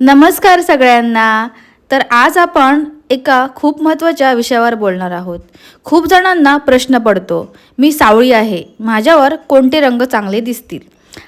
नमस्कार सगळ्यांना. तर आज आपण एका खूप महत्त्वाच्या विषयावर बोलणार आहोत. खूप जणांना प्रश्न पडतो मी सावळी आहे माझ्यावर कोणते रंग चांगले दिसतील?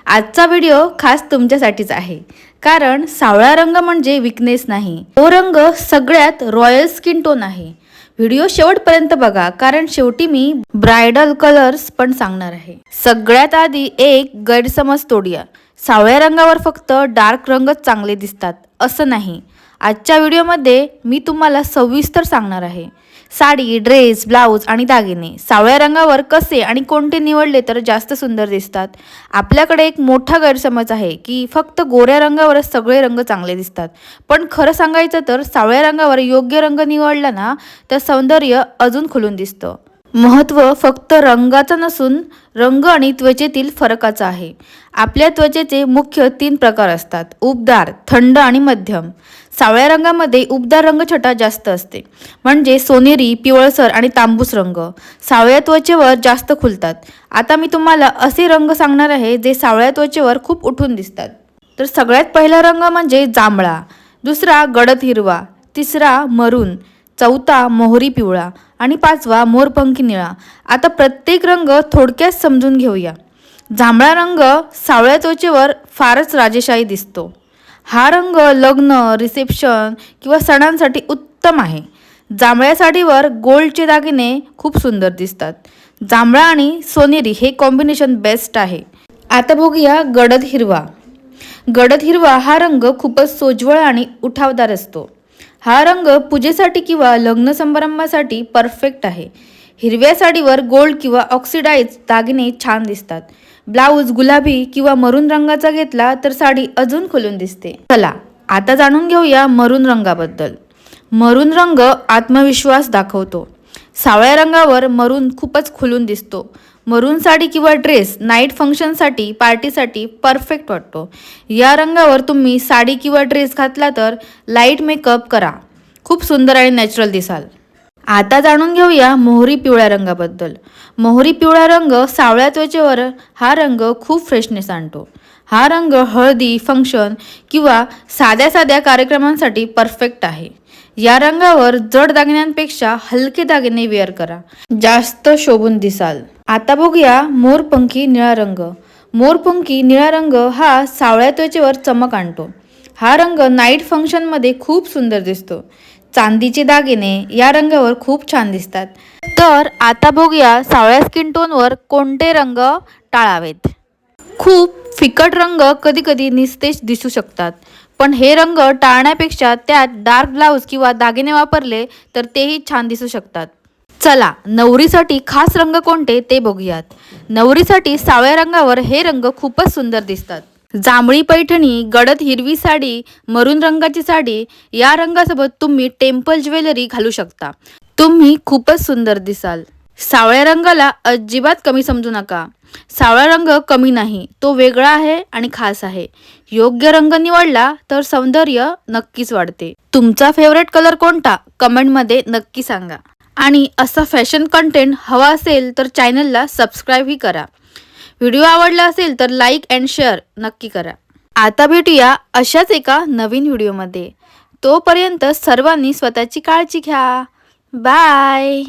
आजचा व्हिडिओ खास तुमच्यासाठीच आहे. कारण सावळा रंग म्हणजे विकनेस नाही. तो रंग सगळ्यात रॉयल स्किन टोन आहे. व्हिडिओ शेवटपर्यंत बघा कारण शेवटी मी ब्रायडल कलर्स पण सांगणार आहे. सगळ्यात आधी एक गैरसमज तोडूया. सावळ्या रंगावर फक्त डार्क रंगच चांगले दिसतात असं नाही. आजच्या व्हिडिओमध्ये मी तुम्हाला सविस्तर सांगणार आहे. साडी ड्रेस ब्लाऊज आणि दागिने सावळ्या रंगावर कसे आणि कोणते निवडले तर जास्त सुंदर दिसतात? आपल्याकडे एक मोठा गैरसमज आहे की फक्त गोऱ्या रंगावरच सगळे रंग चांगले दिसतात. पण खरं सांगायचं तर सावळ्या रंगावर योग्य रंग निवडला ना तर सौंदर्य अजून खुलून दिसतं. महत्त्व फक्त रंगाचं नसून रंग आणि त्वचेतील फरकाचं आहे. आपल्या त्वचेचे मुख्य तीन प्रकार असतात. उबदार थंड आणि मध्यम. सावळ्या रंगामध्ये उबदार रंगछटा जास्त असते. म्हणजे सोनेरी पिवळसर आणि तांबूस रंग. सावळ्या त्वचेवर जास्त खुलतात. आता मी तुम्हाला असे रंग सांगणार आहे जे सावळ्या त्वचेवर खूप उठून दिसतात. तर सगळ्यात पहिला रंग म्हणजे जांभळा. दुसरा गडद हिरवा. तिसरा मरून. चौथा मोहरी पिवळा आणि पाचवा मोरपंखी निळा. आता प्रत्येक रंग थोडक्यात समजून घेऊया. जांभळा रंग सावळ्या त्वचेवर फारच राजेशाही दिसतो. हा रंग लग्न रिसेप्शन किंवा सणांसाठी उत्तम आहे. जांभळ्या साडीवर गोल्डचे दागिने खूप सुंदर दिसतात. जांभळा आणि सोनेरी हे कॉम्बिनेशन बेस्ट आहे. आता बघूया गडद हिरवा. गडद हिरवा हा रंग खूपच सोज्वळ आणि उठावदार असतो. हा रंग पूजेसाठी किंवा लग्न समारंभासाठी परफेक्ट आहे. हिरव्या साडीवर गोल्ड किंवा ऑक्सिडाईज दागिने छान दिसतात. ब्लाऊज गुलाबी किंवा मरून रंगाचा घेतला तर साडी अजून खुलून दिसते. चला आता जाणून घेऊया मरून रंगाबद्दल. मरून रंग आत्मविश्वास दाखवतो. सावळ्या रंगावर मरून खूपच खुलून दिसतो. मरून साडी किंवा ड्रेस नाईट फंक्शनसाठी पार्टीसाठी परफेक्ट वाटतो. या रंगावर तुम्ही साडी किंवा ड्रेस घातला तर लाइट मेकअप करा. खूप सुंदर आणि नॅचरल दिसाल. आता जाणून घेऊया मोहरी पिवळ्या रंगाबद्दल. मोहरी पिवळा रंग सावळ्या त्वचेवर हा रंग खूप फ्रेशनेस आणतो. हा रंग हळदी फंक्शन किंवा साध्या साध्या कार्यक्रमांसाठी परफेक्ट आहे. या रंगावर जड दागिन्यांपेक्षा हलके दागिने वेअर करा. जास्त शोभून दिसाल. आता बघूया मोरपंखी निळा रंग. मोरपंखी निळा रंग हा सावळ्या त्वचेवर चमक आणतो. हा रंग नाईट फंक्शनमध्ये खूप सुंदर दिसतो. चांदीचे दागिने या रंगावर खूप छान दिसतात. तर आता बघूया सावळ्या स्किन टोनवर कोणते रंग टाळावेत. खूप फिकट रंग कधी कधी निस्तेज दिसू शकतात. पण हे रंग टाळण्यापेक्षा त्यात डार्क ब्लाऊज किंवा दागिने वापरले तर तेही छान दिसू शकतात. चला नवरीसाठी खास रंग कोणते ते बघूयात. नवरीसाठी सावळ्या रंगावर हे रंग खूपच सुंदर दिसतात. जांभळी पैठणी गडद हिरवी साडी मरून रंगाची साडी या रंगासोबत तुम्ही टेम्पल ज्वेलरी घालू शकता. तुम्ही खूपच सुंदर दिसाल. सावळ्या रंगाला अजिबात कमी समजू नका. सावळा रंग कमी नाही तो वेगळा आहे आणि खास आहे. योग्य रंग निवडला तर सौंदर्य नक्कीच वाढते. तुमचा फेवरेट कलर कोणता? कमेंटमध्ये नक्की सांगा. आणि असा फॅशन कंटेंट हवा असेल तर चॅनलला सबस्क्राईबही करा. व्हिडिओ आवडला असेल तर लाईक अँड शेअर नक्की करा. आता भेटूया अशाच एका नवीन व्हिडिओमध्ये तोपर्यंत सर्वांनी स्वतःची काळजी घ्या. बाय